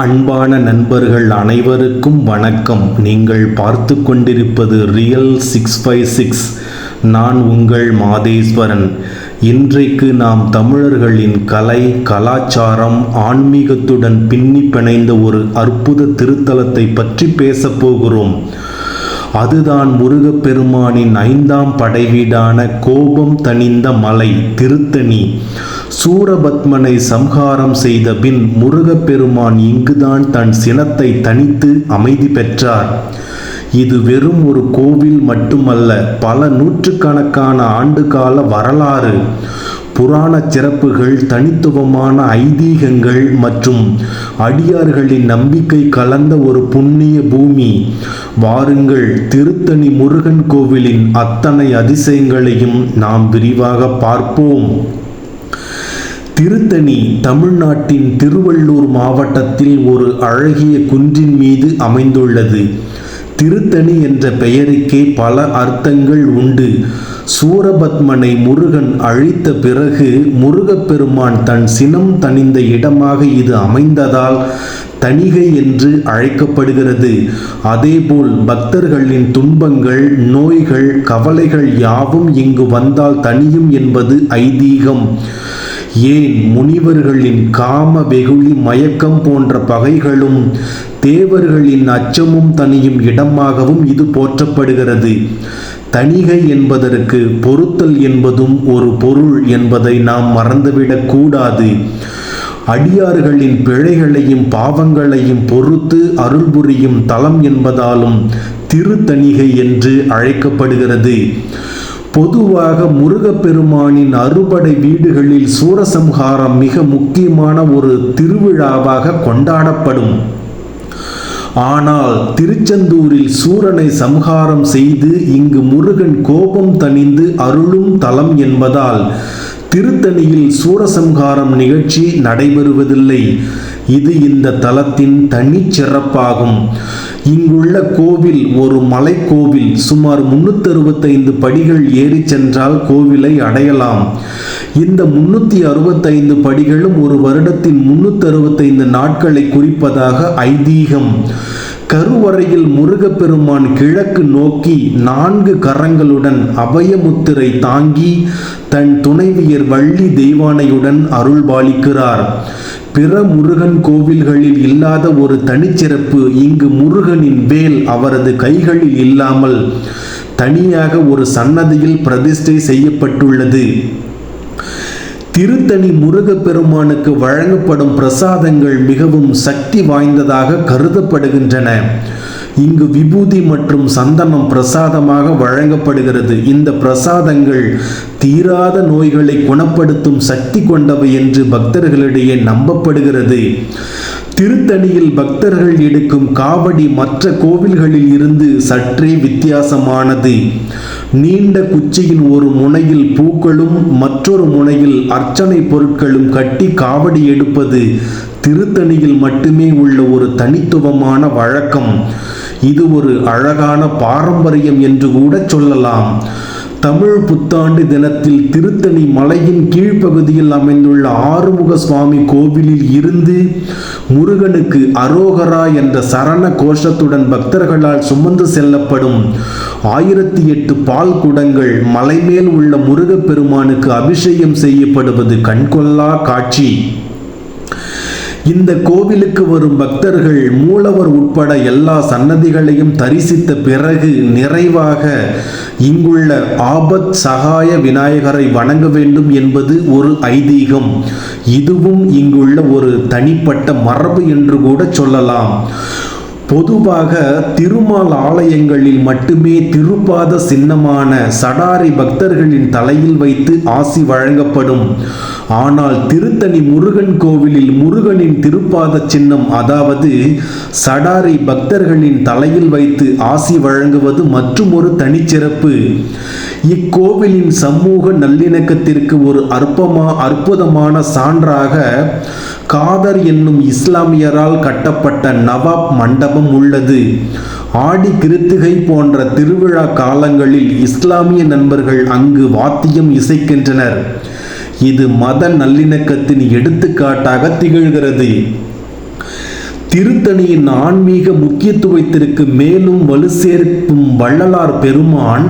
அன்பான நண்பர்கள் அனைவருக்கும் வணக்கம். நீங்கள் பார்த்து கொண்டிருப்பது ரியல் சிக்ஸ் ஃபைவ் சிக்ஸ் நான் உங்கள் மாதேஸ்வரன். இன்றைக்கு நாம் தமிழர்களின் கலை கலாச்சாரம் ஆன்மீகத்துடன் பின்னி பிணைந்த ஒரு அற்புத திருத்தலத்தை பற்றி பேசப் போகிறோம். அதுதான் முருகப்பெருமானின் ஐந்தாம் படைவீடான கோபம் தணிந்த மலை திருத்தணி. சூரபத்மனை சம்ஹாரம் செய்த பின் முருகப்பெருமான் இங்குதான் தன் சினத்தை தனித்து அமைதி பெற்றார். இது வெறும் ஒரு கோவில் மட்டுமல்ல பல நூற்றுக்கணக்கான ஆண்டுகால வரலாறு. புராண சிறப்புகள் தனித்துவமான ஐதீகங்கள் மற்றும் அடியார்களின் நம்பிக்கை கலந்த ஒரு புண்ணிய பூமி. வாருங்கள் திருத்தணி முருகன் கோவிலின் அத்தனை அதிசயங்களையும் நாம் விரிவாக பார்ப்போம். திருத்தணி தமிழ்நாட்டின் திருவள்ளூர் மாவட்டத்தில் ஒரு அழகிய குன்றின் மீது அமைந்துள்ளது. திருத்தணி என்ற பெயருக்கே பல அர்த்தங்கள் உண்டு. சூரபத்மனை முருகன் அழித்த பிறகு முருகப்பெருமான் தன் சினம் தணிந்த இடமாக இது அமைந்ததால் தணிகை என்று அழைக்கப்படுகிறது. அதேபோல் பக்தர்களின் துன்பங்கள் நோய்கள் கவலைகள் யாவும் இங்கு வந்தால் தணியும் என்பது ஐதீகம். ஏன் முனிவர்களின் காம வெகுளி மயக்கம் போன்ற பகைகளும் தேவர்களின் அச்சமும் தனியும் இடமாகவும் இது போற்றப்படுகிறது. தணிகை என்பதற்கு பொருத்தல் என்பதும் ஒரு பொருள் என்பதை நாம் மறந்துவிடக் கூடாது. அடியார்களின் பிழைகளையும் பாவங்களையும் பொறுத்து அருள் புரியும் தலம் என்பதாலும் திருத்தணிகை என்று அழைக்கப்படுகிறது. பொதுவாக முருகப்பெருமானின் அறுபடை வீடுகளில் சூரசம்ஹாரம் மிக முக்கியமான ஒரு திருவிழாவாக கொண்டாடப்படும். ஆனால் திருச்செந்தூரில் சூரனை சம்ஹாரம் செய்து இங்கு முருகன் கோபம் தணிந்து அருளும் தலம் என்பதால் திருத்தணியில் சூரசம்ஹாரம் நிகழ்ச்சி நடைபெறுவதில்லை. இது இந்த தலத்தின் தனிச்சிறப்பாகும். இங்குள்ள கோவில் ஒரு மலைக்கோவில். சுமார் முன்னூத்தி அறுபத்தைந்து படிகள் ஏறி சென்றால் கோவிலை அடையலாம். இந்த முன்னூத்தி அறுபத்தைந்து படிகளும் ஒரு வருடத்தின் முன்னூத்தி அறுபத்தைந்து நாட்களை குறிப்பதாக ஐதீகம். கருவறையில் முருகப்பெருமான் கிழக்கு நோக்கி நான்கு கரங்களுடன் அபயமுத்திரை தாங்கி தன் துணைவியர் வள்ளி தெய்வானையுடன் அருள்பாலிக்கிறார். பிற முருகன் கோவில்களில் இல்லாத ஒரு தனிச்சிறப்பு இங்கு முருகனின் வேல் அவரது கைகளில் இல்லாமல் தனியாக ஒரு சன்னதியில் பிரதிஷ்டை செய்யப்பட்டுள்ளது. திருத்தணி முருகப்பெருமானுக்கு வழங்கப்படும் பிரசாதங்கள் மிகவும் சக்தி வாய்ந்ததாக கருதப்படுகின்றன. இங்கு விபூதி மற்றும் சந்தனம் பிரசாதமாக வழங்கப்படுகிறது. இந்த பிரசாதங்கள் தீராத நோய்களை குணப்படுத்தும் சக்தி கொண்டவை என்று பக்தர்களிடையே நம்பப்படுகிறது. திருத்தணியில் பக்தர்கள் எடுக்கும் காவடி மற்ற கோவில்களில் இருந்து சற்றே வித்தியாசமானது. நீண்ட குச்சியின் ஒரு முனையில் பூக்களும் மற்றொரு முனையில் அர்ச்சனை பொருட்களும் கட்டி காவடி எடுப்பது திருத்தணியில் மட்டுமே உள்ள ஒரு தனித்துவமான வழக்கம். இது ஒரு அழகான பாரம்பரியம் என்று கூட சொல்லலாம். தமிழ் புத்தாண்டு தினத்தில் திருத்தணி மலையின் கீழ்ப்பகுதியில் அமைந்துள்ள ஆறுமுக சுவாமி கோவிலில் இருந்து முருகனுக்கு அரோகரா என்ற சரண கோஷத்துடன் பக்தர்களால் சுமந்து செல்லப்படும் ஆயிரத்தி எட்டு பால் குடங்கள் மலைமேல் உள்ள முருகப்பெருமானுக்கு அபிஷேகம் செய்யப்படுவது கண்கொள்ளா காட்சி. இந்த கோவிலுக்கு வரும் பக்தர்கள் மூலவர் உட்பட எல்லா சன்னதிகளையும் தரிசித்த பிறகு நிறைவாக இங்குள்ள ஆபத் சகாய விநாயகரை வணங்க வேண்டும் என்பது ஒரு ஐதீகம். இதுவும் இங்குள்ள ஒரு தனிப்பட்ட மரபு என்று கூட சொல்லலாம். பொதுவாக திருமால் ஆலயங்களில் மட்டுமே திருப்பாத சின்னமான சடாரி பக்தர்களின் தலையில் வைத்து ஆசி வழங்கப்படும். ஆனால் திருத்தணி முருகன் கோவிலில் முருகனின் திருப்பாத சின்னம் அதாவது சடாரை பக்தர்களின் தலையில் வைத்து ஆசி வழங்குவது மற்றும் ஒரு தனிச்சிறப்பு. இக்கோவிலின் சமூக நல்லிணக்கத்திற்கு ஒரு அற்பமா அற்புதமான சான்றாக காதர் என்னும் இஸ்லாமியரால் கட்டப்பட்ட நவாப் மண்டபம் உள்ளது. ஆடி கிருத்திகை போன்ற திருவிழா காலங்களில் இஸ்லாமிய நண்பர்கள் அங்கு வாத்தியம் இசைக்கின்றனர். இது மத நல்லிணக்கத்தின் எடுத்துக்காட்டாக திகழ்கிறது. திருத்தணியின் ஆன்மீக முக்கியத்துவத்திற்கு மேலும் வலு சேர்க்கும் வள்ளலார் பெருமான்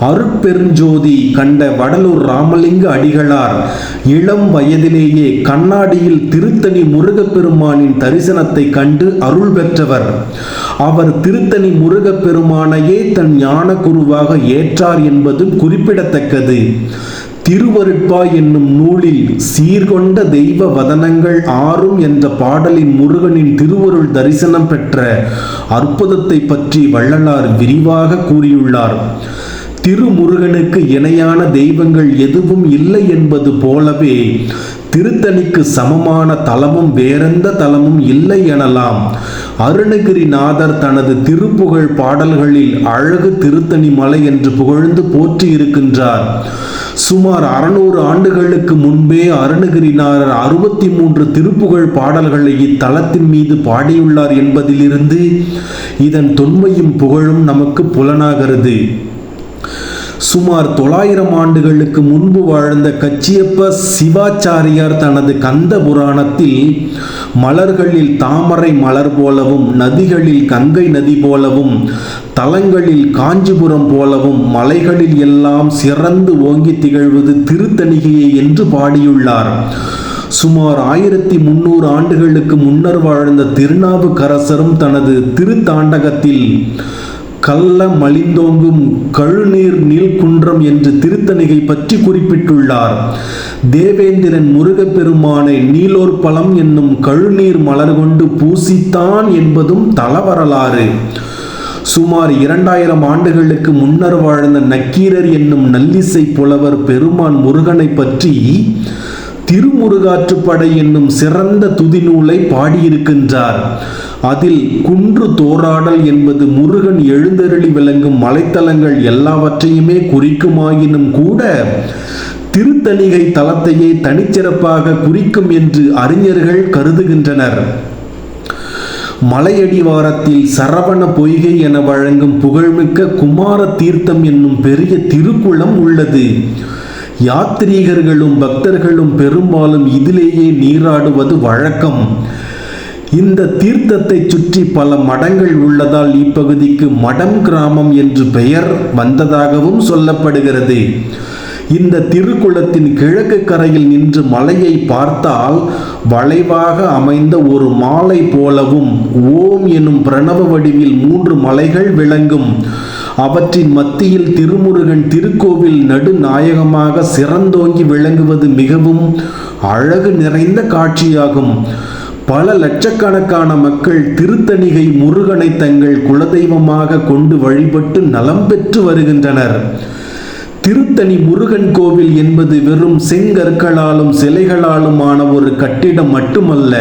அருட்பெருஞ்சோதி கண்ட வடலூர் ராமலிங்க அடிகளார் இளம் வயதிலேயே கண்ணாடியில் திருத்தணி முருகப்பெருமானின் தரிசனத்தை கண்டு அருள் பெற்றவர். அவர் திருத்தணி முருகப்பெருமானையே தன் ஞான குருவாக ஏற்றார் என்பதும் குறிப்பிடத்தக்கது. திருவருட்பா என்னும் நூலில் சீர்கொண்ட தெய்வ வதனங்கள் ஆறும் என்ற பாடலின் முருகனின் திருவருள் தரிசனம் பெற்ற அற்புதத்தை பற்றி வள்ளலார் விரிவாக கூறியுள்ளார். திருமுருகனுக்கு இணையான தெய்வங்கள் எதுவும் இல்லை என்பது போலவே திருத்தணிக்கு சமமான தலமும் வேறெந்த தலமும் இல்லை எனலாம். அருணகிரிநாதர் தனது திருப்புகழ் பாடல்களில் அழகு திருத்தணி மலை என்று புகழ்ந்து போற்றி இருக்கின்றார் சுமார் அறுநூறு ஆண்டுகளுக்கு முன்பே அருணகிரிநாதர் அறுபத்தி மூன்று திருப்புகழ் பாடல்களை இத்தலத்தின் மீது பாடியுள்ளார் என்பதிலிருந்து இதன் தொன்மையும் புகழும் நமக்கு புலனாகிறது. சுமார் தொள்ளாயிரம் ஆண்டுகளுக்கு முன்பு வாழ்ந்த கச்சியப்ப சிவாச்சாரியார் தனது கந்த புராணத்தில் மலர்களில் தாமரை மலர் போலவும் நதிகளில் கங்கை நதி போலவும் தலங்களில் காஞ்சிபுரம் போலவும் மலைகளில் எல்லாம் சிறந்து ஓங்கி திகழ்வது திருத்தணிகையே என்று பாடியுள்ளார். சுமார் ஆயிரத்தி முன்னூறு ஆண்டுகளுக்கு முன்னர் வாழ்ந்த திருநாவுக்கரசரும் தனது திருத்தாண்டகத்தில் கள்ள மலிந்தோங்கும் கழுநீர் நீல்குன்றம் என்று திருத்தணிகை பற்றி குறிப்பிட்டுள்ளார். தேவேந்திரன் முருகப்பெருமானை நீலோர் பழம் என்னும் கழுநீர் மலர் கொண்டு பூசித்தான் என்பதும் தலவரலாறு சுமார் இரண்டாயிரம் ஆண்டுகளுக்கு முன்னர் வாழ்ந்த நக்கீரர் என்னும் நல்லிசை புலவர் பெருமான் முருகனை பற்றி திருமுருகாற்றுப்படை என்னும் சிறந்த துதிநூலை பாடியிருக்கின்றார். அதில் குன்று தோராடல் என்பது முருகன் எழுந்தருளி விளங்கும் மலைத்தலங்கள் எல்லாவற்றையுமே குறிக்குமாயினும் கூட திருத்தணிகை தலத்தையே தனிச்சிறப்பாக குறிக்கும் என்று அறிஞர்கள் கருதுகின்றனர். மலையடிவாரத்தில் சரவண பொய்கை என வழங்கும் புகழ்மிக்க குமார தீர்த்தம் என்னும் பெரிய திருக்குளம் உள்ளது. யாத்ரீகர்களும் பக்தர்களும் பெரும்பாலும் இதிலேயே நீராடுவது வழக்கம். இந்த தீர்த்தத்தை சுற்றி பல மடங்கள் உள்ளதால் இப்பகுதிக்கு மடம் கிராமம் என்று பெயர் வந்ததாகவும் சொல்லப்படுகிறது. இந்த திருக்குளத்தின் கிழக்கு கரையில் நின்று மலையை பார்த்தால் வளைவாக அமைந்த ஒரு மாலை போலவும் ஓம் எனும் பிரணவ வடிவில் மூன்று மலைகள் விளங்கும். அவற்றின் மத்தியில் திருமுருகன் திருக்கோவில் நடுநாயகமாக சிறந்தோங்கி விளங்குவது மிகவும் அழகு நிறைந்த காட்சியாகும். பல லட்சக்கணக்கான மக்கள் திருத்தணிகை முருகனை தங்கள் குலதெய்வமாக கொண்டு வழிபட்டு நலம் பெற்று வருகின்றனர். திருத்தணி முருகன் கோவில் என்பது வெறும் செங்கற்களாலும் சிலைகளாலுமான ஒரு கட்டிடம் மட்டுமல்ல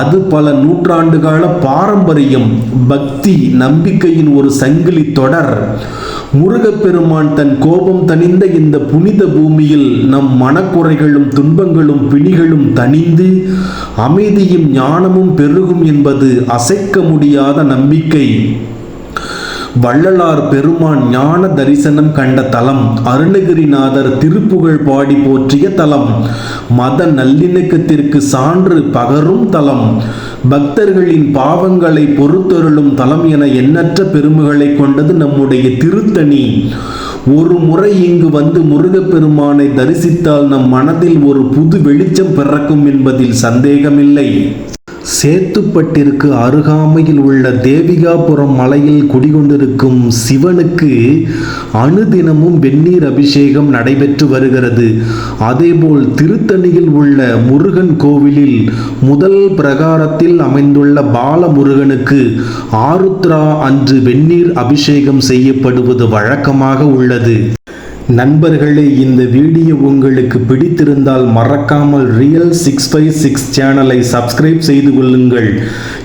அது பல நூற்றாண்டுகால பாரம்பரியம் பக்தி நம்பிக்கையின் ஒரு சங்கிலி தொடர். முருகப்பெருமான் தன் கோபம் தணிந்த இந்த புனித பூமியில் நம் மனக்குறைகளும் துன்பங்களும் பிணிகளும் தணிந்து அமைதியும் ஞானமும் பெருகும் என்பது அசைக்க முடியாத நம்பிக்கை. வள்ளலார் பெருமான் ஞான தரிசனம் கண்ட தலம் அருணகிரிநாதர் திருப்புகழ் பாடி போற்றிய தலம் மத நல்லிணக்கத்திற்கு சான்று பகரும் தலம். பக்தர்களின் பாவங்களை பொறுத்தருளும் தலம் என எண்ணற்ற பெருமைகளை கொண்டது நம்முடைய திருத்தணி. ஒரு முறை இங்கு வந்து முருகப்பெருமானை தரிசித்தால் நம் மனதில் ஒரு புது வெளிச்சம் பிறக்கும் என்பதில் சந்தேகமில்லை. சேத்துப்பட்டிற்கு அருகாமையில் உள்ள தேவிகாபுரம் மலையில் குடிகொண்டிருக்கும் சிவனுக்கு அனுதினமும் வெந்நீர் அபிஷேகம் நடைபெற்று வருகிறது. அதேபோல் திருத்தணியில் உள்ள முருகன் கோவிலில் முதல் பிரகாரத்தில் அமைந்துள்ள பாலமுருகனுக்கு ஆருத்ரா அன்று வெந்நீர் அபிஷேகம் செய்யப்படுவது வழக்கமாக உள்ளது. நண்பர்களே இந்த வீடியோ உங்களுக்கு பிடித்திருந்தால் மறக்காமல் ரியல் சிக்ஸ் ஃபைவ் சிக்ஸ் சேனலை சப்ஸ்கிரைப் செய்து கொள்ளுங்கள்.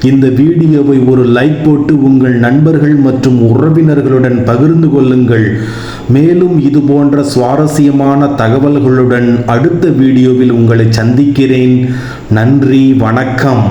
இந்த வீடியோவை ஒரு லைக் போட்டு உங்கள் நண்பர்கள் மற்றும் உறவினர்களுடன் பகிர்ந்து கொள்ளுங்கள். மேலும் இது போன்ற சுவாரஸ்யமான தகவல்களுடன் அடுத்த வீடியோவில் உங்களை சந்திக்கிறேன். நன்றி வணக்கம்.